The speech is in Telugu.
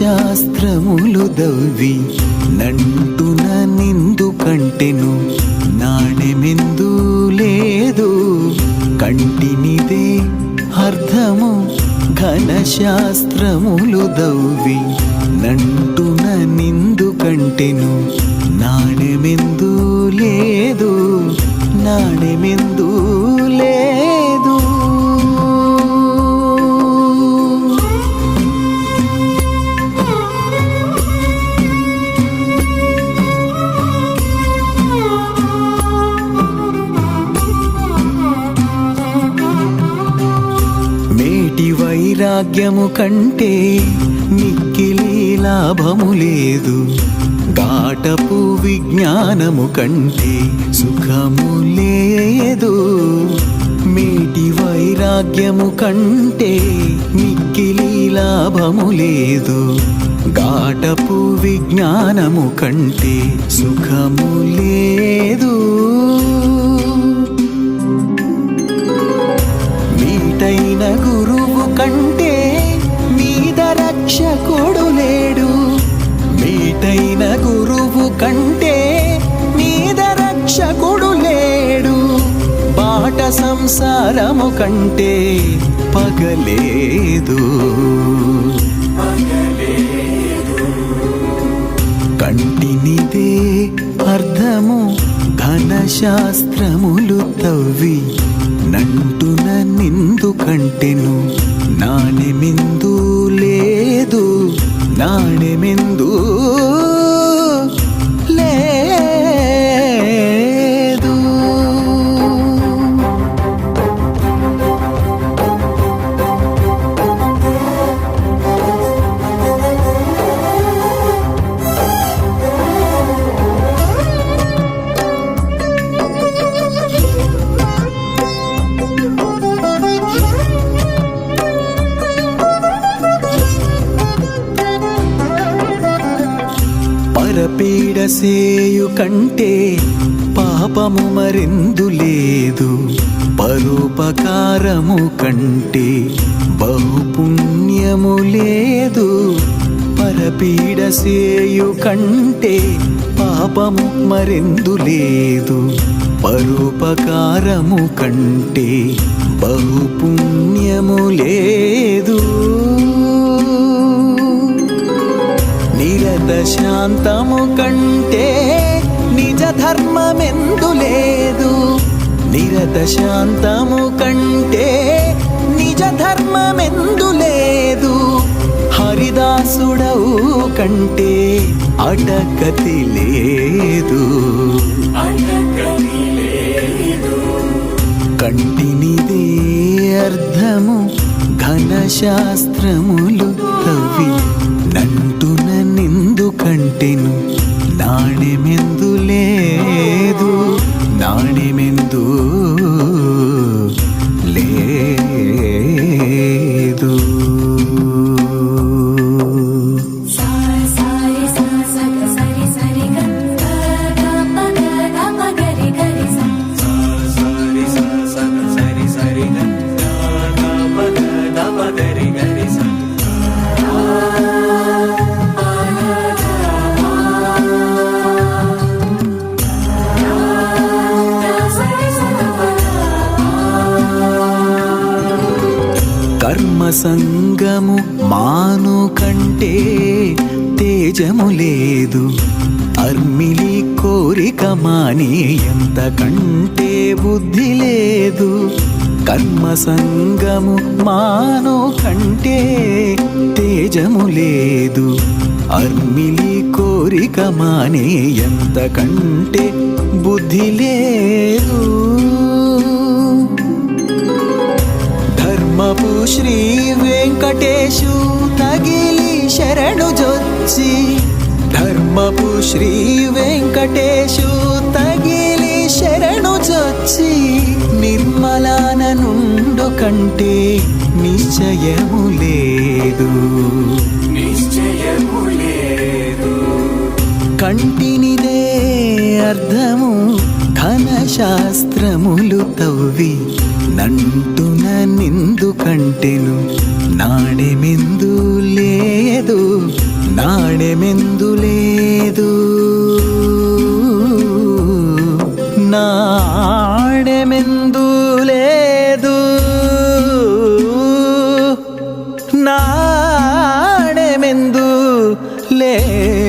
శాస్త్రములు దవ్వి నంటున నిందు కంటెను నాణెమెందు లేదు కంటినిదే అర్థము ఘన శాస్త్రములు దవ్వి నంటున నిందు కంటెను నాణెమెందు లేదు నాణెమెందు వైరాగ్యము కంటే మిక్కిలి లాభము లేదు. గాటపు విజ్ఞానము కంటే సుఖము లేదు. మేటి వైరాగ్యము కంటే మిక్కిలి లాభము లేదు. గాటపు విజ్ఞానము కంటే సుఖము లేదు. సంసారము కంటే పగలేదు. కంటినిదే అర్థము ఘనశాస్త్రములు తవ్వి నంటున నిందు కంటెను నాణెమెందు లేదు నాణెమెందు పరపీడ సేయు కంటే పాపము మరిందు లేదు. పరోపకారము కంటే బహుపుణ్యము లేదు. పరపీడ సేయు కంటే పాపము మరిందు లేదు. పరోపకారము కంటే బహుపుణ్యము లేదు. శాంతము కంటే నిజ ధర్మమెందు లేదు. నిరత శాంతము కంటే నిజ ధర్మమెందు లేదు. హరిదాసుడవు కంటే అటకతి లేదు. కంటినిదే అర్థము ఘన శాస్త్రములు తవ్వి పెట్టెను. నాణ్యమెందు లేదు నాణ్యమెందు సంగము మాను కంటే తేజము లేదు. అర్మిలి కోరిక మాని ఎంత కంటే బుద్ధి లేదు. కర్మ సంగము మాను కంటే తేజము లేదు. అర్మిలి కోరిక మాని ఎంత కంటే బుద్ధి లేదు. వెంకటేశు తగిలి శరణు జొచ్చి ధర్మపు శ్రీ వెంకటేశు తగిలి శరణు జొచ్చి నిర్మలాన నుండు కంటే నిశ్చయము లేదు. కంటినిదే అర్థము ఘన శాస్త్రములు తవ్వి నంటున నిందు కంటెను నాణెమెందు లేదు నాణెమెందు లేదు. నాణెమెందు లేదు నాణెమెందు లేదు.